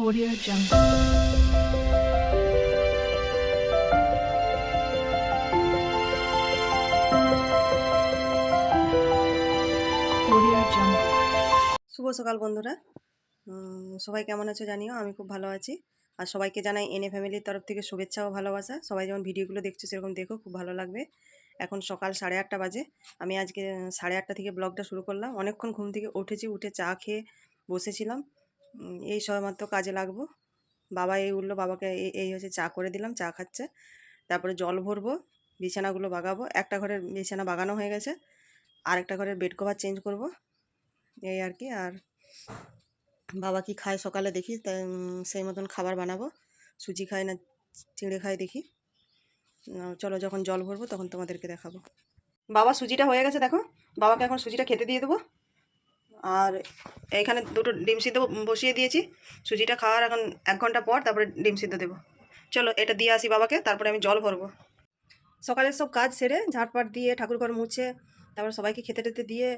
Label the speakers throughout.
Speaker 1: Audio Jungle.
Speaker 2: শুভ সকাল বন্ধুরা। সবাই কেমন আছো জানিও? আমি খুব ভালো আছি। আর সবাইকে জানাই এনএ ফ্যামিলির তরফ থেকে শুভেচ্ছা ও ভালোবাসা। সবাই যেমন ভিডিওগুলো দেখছ, সেরকম দেখো, খুব ভালো লাগবে। এখন সকাল সাড়ে আটটা বাজে। আমি আজকে, সাড়ে আটটা থেকে ব্লগটা শুরু করলাম। অনেকক্ষণ ঘুম থেকে উঠেছি, উঠে চা খেয়ে বসেছিলাম। এই সবেমাত্র কাজে লাগবো। বাবা এই উঠল, বাবাকে এই- হচ্ছে চা করে দিলাম, চা খাচ্ছে। তারপরে জল ভরবো, বিছানাগুলো বাগাবো। একটা ঘরের বিছানা বাগানো হয়ে গেছে আর একটা ঘরের বেড কভার চেঞ্জ করব। এই আর কি, আর বাবা কি খায় সকালে দেখি সেই মতন খাবার বানাবো। সুজি খায় না, চিঁড়ে খায় দেখি। চলো যখন জল ভরবো তখন তোমাদেরকে দেখাবো। বাবা সুজিটা হয়ে গেছে দেখো, বাবাকে এখন সুজিটা খেতে দিয়ে দেবো। আর এখানে দুটো ডিম সিদ্ধ বসিয়ে দিয়েছি। সুজিটা খাওয়ার এখন এক ঘণ্টা পর তারপরে ডিম সিদ্ধ দেবো। চলো, এটা দিয়ে আসি বাবাকে, তারপরে আমি জল ভরবো। সকালের সব কাজ সেরে ঝাটপাট দিয়ে ঠাকুর ঘর মুছে, তারপর সবাইকে খেতে টেতে দিয়ে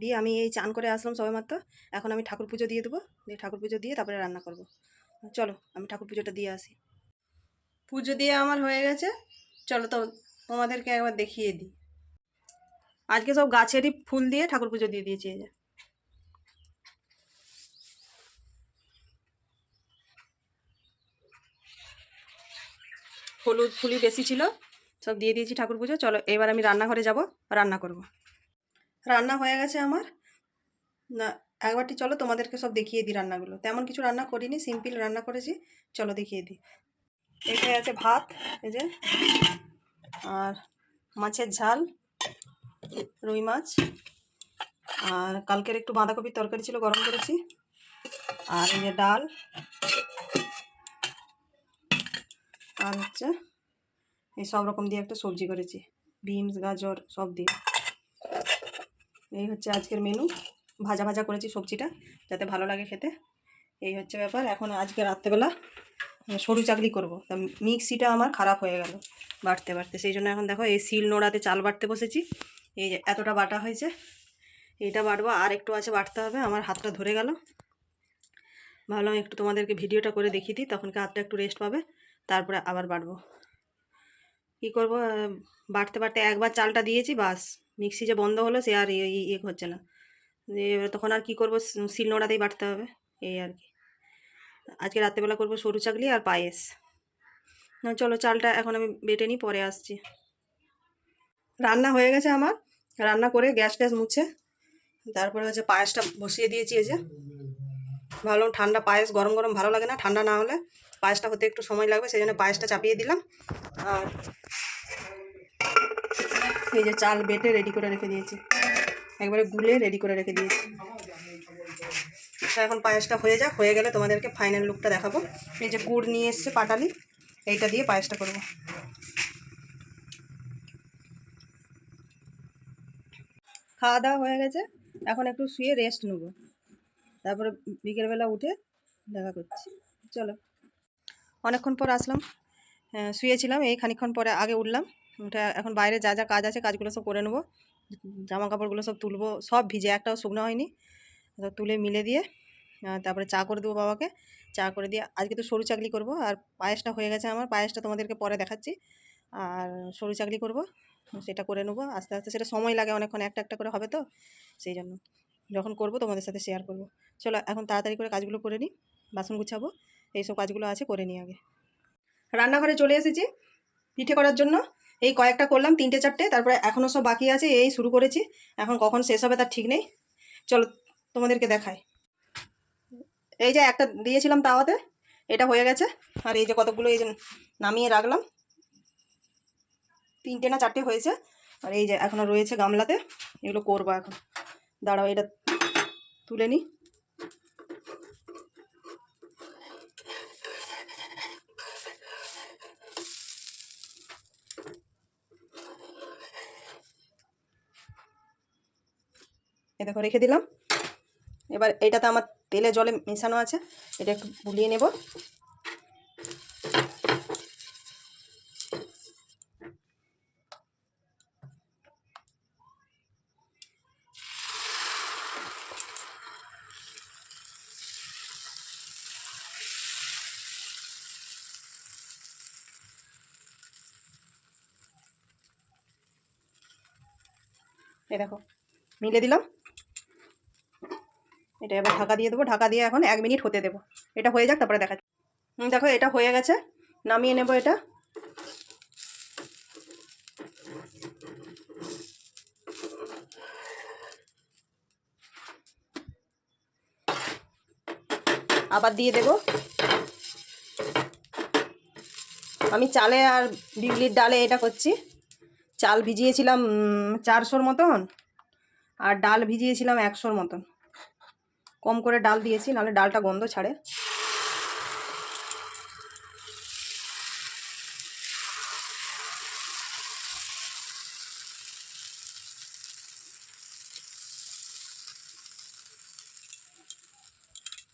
Speaker 2: দিয়ে আমি এই চান করে আসলাম সবে মাত্র। এখন আমি ঠাকুর পুজো দিয়ে দেবো, দিয়ে ঠাকুর পুজো দিয়ে তারপরে রান্না করব। চলো, আমি ঠাকুর পুজোটা দিয়ে আসি। পুজো দিয়ে আমার হয়ে গেছে। চলো তো, তোমাদেরকে একবার দেখিয়ে দিই। আজকে সব গাছেরই ফুল দিয়ে ঠাকুর পুজো দিয়ে দিয়েছি এই যে। হলুদ ফুলি বেশি ছিল। সব দিয়ে দিয়েছি ঠাকুর পুজো। চলো, এবার আমি রান্নাঘরে যাব, রান্না করব। রান্না হয়ে গেছে আমার। না, একবারটি চলো, তোমাদেরকে সব দেখিয়ে দিই রান্নাগুলো। তেমন কিছু রান্না করিনি, সিম্পল রান্না করেছি। চলো, দেখিয়ে দিই। এখানে আছে ভাত, এই যে, আর মাছের ঝাল, রুই মাছ, আর কালকের একটু বাঁধাকপির তরকারি ছিল, গরম করেছি। আর এই যে ডাল আর হচ্ছে এই সব রকম দিয়ে একটা সবজি করেছি। বিনস, গাজর, সব দিয়ে। এই হচ্ছে আজকের মেনু ভাজা ভাজা করেছি সবজিটা যাতে ভালো লাগে খেতে। এই হচ্ছে ব্যাপার। এখন আজকে রাত্রেবেলা সরু চাকরি করব। তা মিক্সিটা আমার খারাপ হয়ে গেল বাড়তে বাড়তে। সেই জন্য এখন দেখো এই শিল নোড়াতে চাল বাটতে বসেছি। এই যে এতটা বাটা হয়েছে, এইটা বাটবো আর একটু আছে বাটতে হবে। আমার হাতটা ধরে গেল। ভাবলাম একটু তোমাদেরকে ভিডিওটা করে দেখিয়ে দিই। তখনকে হাতটা একটু রেস্ট পাবে। তারপরে আবার বাটবো কী করব? বাটতে বাটতে একবার চালটা দিয়েছি, বাস। মিক্সি যে বন্ধ হলো সে আর ইয়ে হচ্ছে না। এবার তখন আর কি করব? স- শিলনোড়াতেই বাটতে হবে, এই আর কি। আজকে রাত্রেবেলা করব সরু চাকলি আর পায়েস। না, চলো চালটা এখন আমি বেটে নিই, পরে আসছি। রান্না হয়ে গেছে আমার। রান্না করে গ্যাস ট্যাস মুছে। তারপরে হচ্ছে পায়েসটা বসিয়ে দিয়েছি এই যে। ভাবলাম ঠান্ডা পায়েস গরম গরম ভালো লাগে না, ঠান্ডা না হলে পায়েসটা হতে একটু সময় লাগবে, সেই জন্য পায়েসটা চাপিয়ে দিলাম। আর এই যে চাল বেটে রেডি করে রেখে দিয়েছি। একবারে গুলে রেডি করে রেখে দিয়েছি। এখন পায়েসটা হয়ে যাক, হয়ে গেলে তোমাদেরকে ফাইনাল লুকটা দেখাবো। এই যে গুড় নিয়ে এসছে পাটালি, এইটা দিয়ে পায়েসটা করব। খাওয়া দাওয়া হয়ে গেছে, এখন একটু শুয়ে রেস্ট নেব। তারপরে বিকেলবেলা উঠে দেখা করছি। চলো। অনেকক্ষণ পর আসলাম। হ্যাঁ, শুয়েছিলাম এই খানিকক্ষণ পরে আগে উঠলাম। উঠে এখন বাইরে যা যা কাজ আছে কাজগুলো সব করে নেব। জামা কাপড়গুলো সব তুলবো সব ভিজে একটাও শুকনো হয়নি। তুলে মিলে দিয়ে তারপরে চা করে দেবো বাবাকে। চা করে দিয়ে আজকে তো সরু চাকলি করব আর পায়েসটা হয়ে গেছে আমার পায়েসটা তোমাদেরকে পরে দেখাচ্ছি। আর সরু চাকলি করব সেটা করে নেব। আস্তে আস্তে সেটা সময় লাগে অনেকক্ষণ একটা একটা করে হবে তো সেই জন্য। যখন করব তোমাদের সাথে শেয়ার করব। চলো এখন তাড়াতাড়ি করে কাজগুলো করে নিই, বাসন গুছাবো, এইসব কাজগুলো আছে, করে নিই আগে। রান্নাঘরে চলে এসেছি পিঠে করার জন্য। এই কয়েকটা করলাম, তিনটে চারটে, তারপরে এখনও সব বাকি আছে, এই শুরু করেছি। এখন কখন শেষ হবে তার ঠিক নেই। চলো তোমাদেরকে দেখায় এই যে একটা দিয়েছিলাম তাওয়াতে, এটা হয়ে গেছে। আর এই যে কতগুলো এই যে নামিয়ে রাখলাম, তিনটে না চারটে হয়েছে। আর এই যে এখনও রয়েছে গামলাতে, এগুলো করব এখন। দাঁড়াও, এটা তুলে নিই দেখো, রেখে দিলাম। এবার এটাতে আমার তেলে জলে মেশানো আছে, এটা একটু বুলিয়ে নেব। এই দেখো মিলে দিলাম। এটা এবার ঢাকা দিয়ে দেবো। ঢাকা দিয়ে এখন এক মিনিট হতে দেবো। এটা হয়ে যাক, তারপরে দেখা দেখো, এটা হয়ে গেছে। নামিয়ে নেব এটা। আবার দিয়ে দেব। আমি চালে আর বিউলির ডালে এটা করছি। চাল ভিজিয়েছিলাম চারশোর মতন আর ডাল ভিজিয়েছিলাম একশোর মতন। কম করে ডাল দিয়েছি, নাহলে ডালটা গন্ধ ছাড়ে।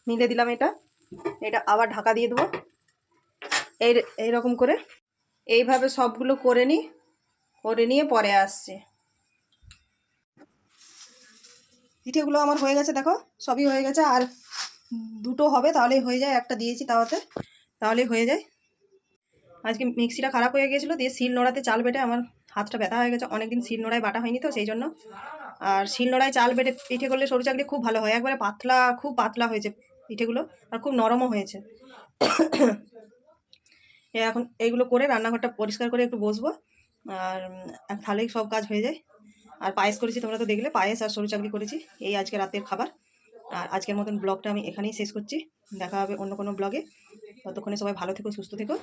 Speaker 2: মিলে দিলাম এটা। এটা আবার ঢাকা দিয়ে দেবো। এই, এইরকম করে। এইভাবে সবগুলো করে নিই। করে নিয়ে পরে আসছে। পিঠেগুলো আমার হয়ে গেছে, দেখো, সবই হয়ে গেছে। আর দুটো হবে, তাহলেই হয়ে যায়। একটা দিয়েছি তাওয়াতে, তাহলেই হয়ে যায়। আজকে মিক্সিটা খারাপ হয়ে গিয়েছিল দিয়ে শিল নোড়াতে চাল বেটে আমার হাতটা ব্যথা হয়ে গেছে। অনেকদিন শিল নোড়ায় বাটা হয়নি তো, সেই জন্য। আর শিল নোড়ায় চাল বেটে পিঠে করলে সরু চাকরি খুব ভালো হয়। একবারে পাতলা, খুব পাতলা হয়েছে পিঠেগুলো, আর খুব নরমও হয়েছে। এখন এইগুলো করে রান্নাঘরটা পরিষ্কার করে একটু বসবো। আর তাহলেই সব কাজ হয়ে যায়। আর পায়েস করেছি, তোমরা তো দেখলে, পায়েস আর সরু চাকরি করেছি। এই আজকে রাতের খাবার। আর আজকের মতন ব্লগটা আমি এখানেই শেষ করছি। দেখা হবে অন্য কোনো ব্লগে। ততক্ষণে সবাই ভালো থেকো, সুস্থ থেকো।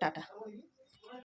Speaker 2: টাটা।